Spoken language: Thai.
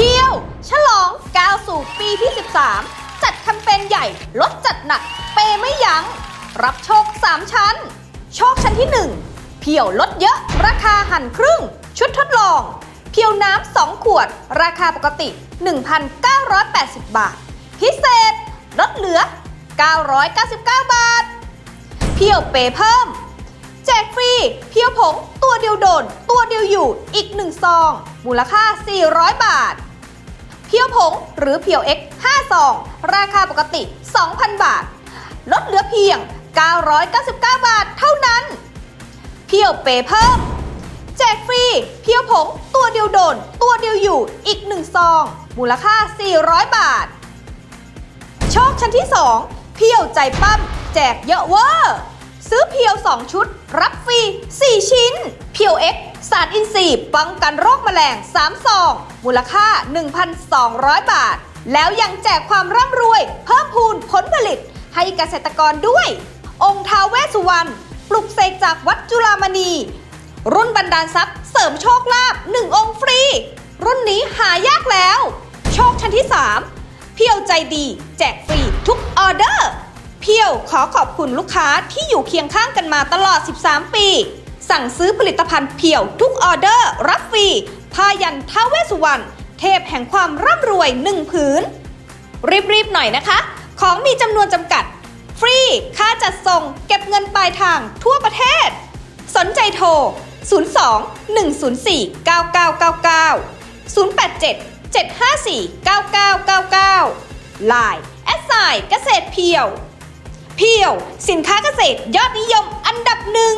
เที่ยว ฉลองก้าวสู่ปีที่ 13 จัดแคมเปญใหญ่ ลดจัดหนัก เปยไม่ยัง้ง รับโชค 3 ชั้น โชคชั้นที่ 1 เพียวลดเยอะ ราคาหั่นครึ่ง ชุดทดลอง เพียวน้ำ 2 ขวด ราคาปกติ 1,980 บาท พิเศษ ลดเหลือ 999 บาท เพียวเปยเพิ่มแจกฟรี เพียวผงตัวเดียวโดน ตัวเดียวอยู่อีก1ซอง มูลค่า 400 บาท เพียวผงหรือเพียว X 5ซอง ราคาปกติ 2,000 บาท ลดเหลือเพียง 999 บาทเท่านั้น เพียวเปย์เพิ่ม แจกฟรี เพียวผงตัวเดียวโดน ตัวเดียวอยู่อีก 1 ซอง มูลค่า 400 บาท โชคชั้นที่ 2 เพียวใจปั้ม แจกเยอะเวอร์ ซื้อเพียว 2 ชุด รับฟรี 4 ชิ้น เพียว X สารอินทรีย์ป้องกันโรคแมลง3ซอง มูลค่า 1,200 บาท แล้วยังแจกความร่ำรวย เพิ่มพูนผลผลิตให้เกษตรกรด้วย องค์ท้าเวสสุวรรณปลุกเสกจากวัดจุฬามณี รุ่นบรรดาลทรัพย์เสริมโชคลาภ1องค์ฟรี รุ่นนี้หายากแล้ว โชคชั้นที่ 3 เพียวใจดี แจกฟรีทุกออเดอร์ เพียวขอขอบคุณลูกค้าที่อยู่เคียงข้างกันมาตลอด 13 ปี สั่งซื้อผลิตภัณฑ์เพียวทุกออเดอร์ รับฟรีพายันท้าเวสุวรรณเทพแห่งความร่ำรวยหนึ่งผืน รีบๆหน่อยนะคะ ของมีจำนวนจำกัด ฟรี ค่าจัดส่ง เก็บเงินปลายทางทั่วประเทศ สนใจโทร 02 104 9999 087 754 9999 Line แอดไซน์เกษตรเพียว เพียว สินค้าเกษตรยอดนิยมอันดับหนึ่ง